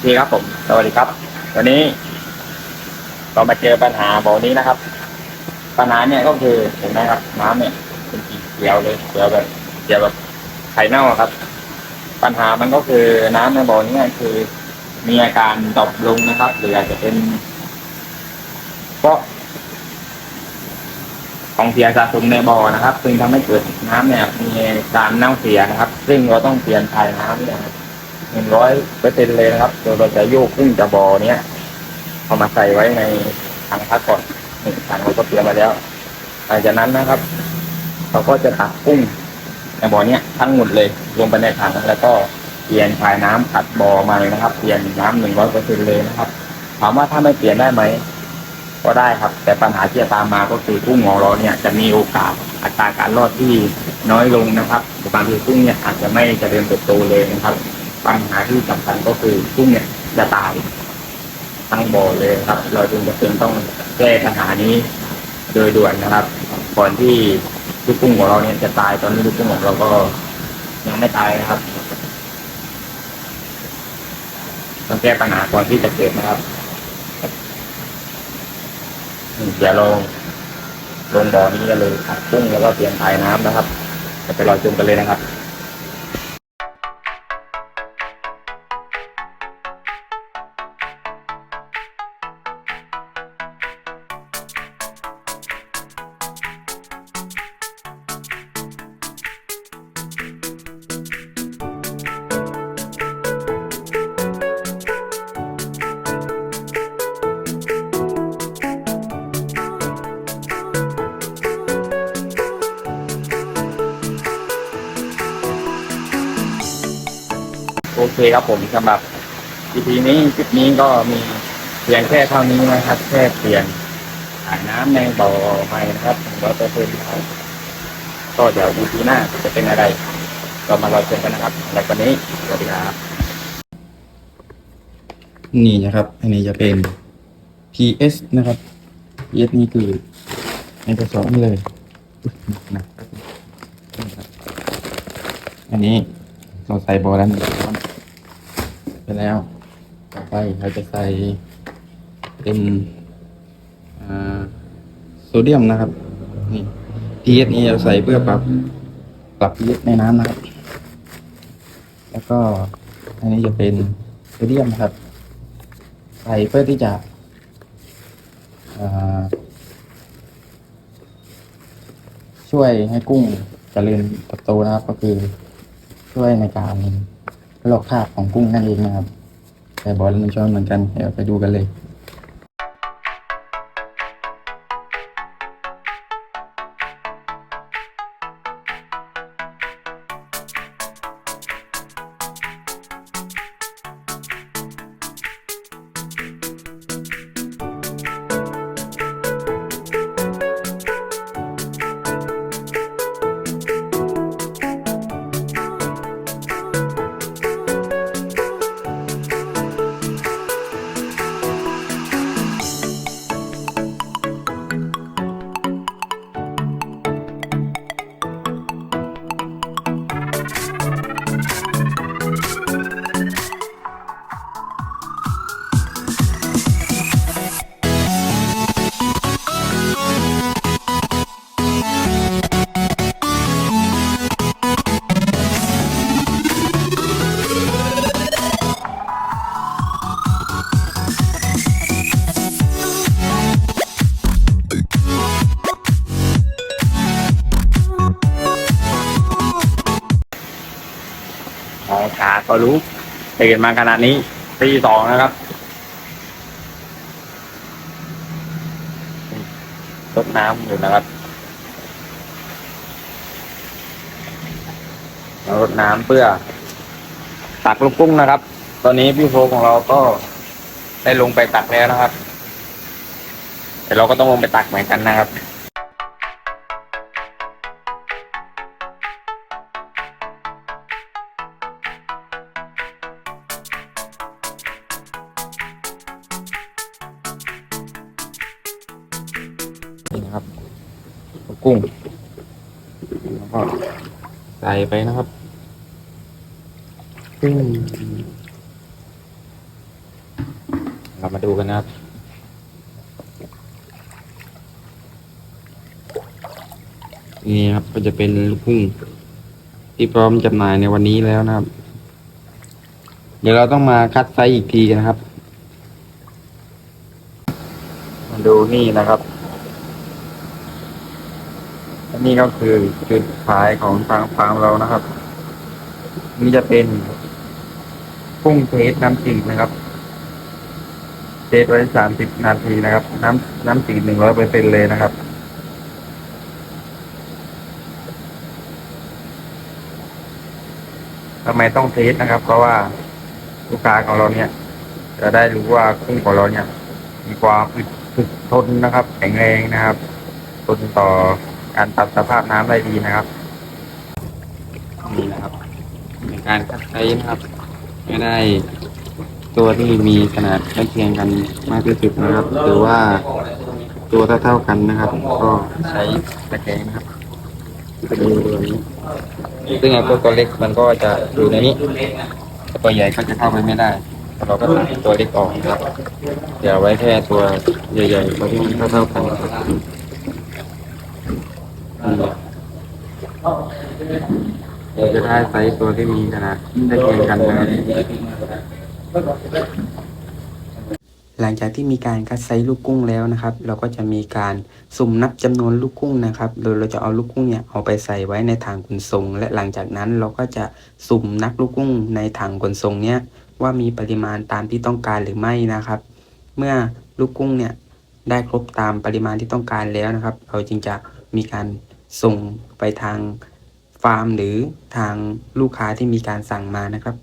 เคครับผม สวัสดีครับ วันนี้ เรามาเจอปัญหาบ่อนี้นะครับ ปัญหาเนี่ยก็คือเห็นไหมครับ น้ำเนี่ยเป็นสีเขียวเลยเขียวแบบเขียวแบบไข่เน่าครับ ปัญหามันก็คือน้ำในบ่อนี้คือมีอาการดรอปลงนะครับ หรืออาจจะเป็นเพราะของเสียสะสมในบ่อนะครับ ซึ่งทำให้เกิดน้ำเนี่ยมีการเน่าเสียนะครับ ซึ่งเราต้องเปลี่ยนถ่ายน้ำเนี่ย หนึ่งร้อยเปอร์เซ็นเลยนะครับ โดยเราจะโยกขึ้นจากบ่อเนี้ยเอามาใส่ไว้ในถังพักก่อนหนึ่งถังเราก็เตรียมมาแล้วหลังจากนั้นนะครับ เราก็จะตักกุ้งในบ่อเนี้ยทั้งหมดเลยลงไปในถังแล้วก็เปลี่ยนถ่ายน้ำขัดบ่อใหม่นะครับ เปลี่ยนน้ำหนึ่งร้อยเปอร์เซ็นเลยนะครับ ถามว่าถ้าไม่เปลี่ยนได้ไหมก็ได้ครับ แต่ปัญหาที่จะตามมาก็คือกุ้งของเราเนี่ยจะมีโอกาสอัตราการรอดที่น้อยลงนะครับบางทีกุ้งเนี่ยอาจจะไม่เจริญเติบโตเลยนะครับ ปัญหาที่สำคัญก็คือกุ้งเนี่ยจะตายทั้งบ่อเลยครับ เราจึงจะต้องแก้ปัญหานี้โดยด่วนนะครับ ก่อนที่ลูกกุ้งของเราเนี่ยจะตายตอนนี้ลูกกุ้งของเราก็ยังไม่ตายนะครับต้องแก้ปัญหาก่อนที่จะเกิดนะครับเดี๋ยวเราลงบ่อนี้กันเลยขัดกุ้งแล้วก็เปลี่ยนถ่ายน้ำนะครับจะไปรอชมกันเลยนะครับ โอเคครับผมสำหรับ EP นี้คลิปนี้ก็มีเพียงแค่เท่านี้นะครับ แค่เปลี่ยนถ่ายน้ำในบ่อใหม่นะครับร้อยเปอร์เซ็นต์ครับก็เดี๋ยว EP หน้าจะเป็นอะไร ก็มารอชมกันนะครับในวันนี้สวัสดีครับนี่นะครับ อันนี้จะเป็น PS นะครับ PS นี่คือในกระสอบนี่เลยนะอันนี้เราใส่บอลแล้ว แล้ว ต่อไปเราจะใส่เป็นโซเดียมนะครับนี่ PS นี่เราใส่เพื่อปรับปรับ PS ในน้ำนะครับ แล้วก็อันนี้จะเป็นโซเดียมนะครับ ใส่เพื่อที่จะช่วยให้กุ้งเจริญเติบโตนะครับ ก็คือช่วยในการ ลอกภาพของกุ้งนั่นเองนะครับแต่บอลมันช้อนเหมือนกันเดี๋ยวไปดูกันเลย ขาก็รู้ตื่นมาขนาดนี้ตีสองนะครับรดน้ำอยู่นะครับรารดน้ำเพื่อตักลูกกุ้งนะครับ ตอนนี้พี่โฟของเราก็ได้ลงไปตักแล้วนะครับ แต่เราก็ต้องลงไปตักเหมือนกันนะครับ นะครับกุ้งแล้วก็ใส่ไปนะครับซึ่งเรามาดูกันนะครับนี่ครับก็จะเป็นลูกพุ่งที่พร้อมจำหน่ายในวันนี้แล้วนะครับ เดี๋ยวเราต้องมาคัดไซส์อีกทีกันนะครับ มาดูนี่นะครับ นนี้ก็คือจุดขายของทางฟาร์มเรานะครับ นี่จะเป็นกุ้งเทสน้ำจืดนะครับเทสไว้สามสิบนาทีนะครับ น้ำน้ำจืดหนึ่งร้อยเปอร์เซ็นเลยนะครับทำไมต้องเทสนะครับ เพราะว่าลูกค้าของเราเนี่ย จะได้รู้ว่ากุ้งของเราเนี่ย มีความอึดถึกทนนะครับ แข็งแรงนะครับทนต่อ การปรับสภาพน้ำได้ดีนะครับนี่นะครับในการคัดไซส์นะครับไม่ได้ตัวที่มีขนาดใกล้เคียงกันมากที่สุดนะครับ หรือว่าตัวเท่าๆกันนะครับ ก็ใช้ตะแกรงนะครับดูตัวนี้ซึ่งไอ้พวกตัวเล็กมันก็จะอยู่ในนี้ตัวใหญ่ก็จะเข้าไปไม่ได้ เราก็ตัดตัวเล็กออกนะครับ เดี๋ยวไว้แค่ตัวใหญ่ๆตัวที่มันเท่าๆกันครับนี่เรา จะได้ไซส์ตัวที่มีขนาดได้เคียงกันนะครับหลังจากที่มีการคัดไซส์ลูกกุ้งแล้วนะครับ เราก็จะมีการสุ่มนับจำนวนลูกกุ้งนะครับ โดยเราจะเอาลูกกุ้งเนี่ยเอาไปใส่ไว้ในถังขนส่ง และหลังจากนั้นเราก็จะสุ่มนับลูกกุ้งในถังขนส่งเนี่ยว่ามีปริมาณตามที่ต้องการหรือไม่นะครับ เมื่อลูกกุ้งเนี่ยได้ครบตามปริมาณที่ต้องการแล้วนะครับ เราจึงจะมีการ ส่งไปทางฟาร์มหรือทางลูกค้าที่มีการสั่งมานะครับ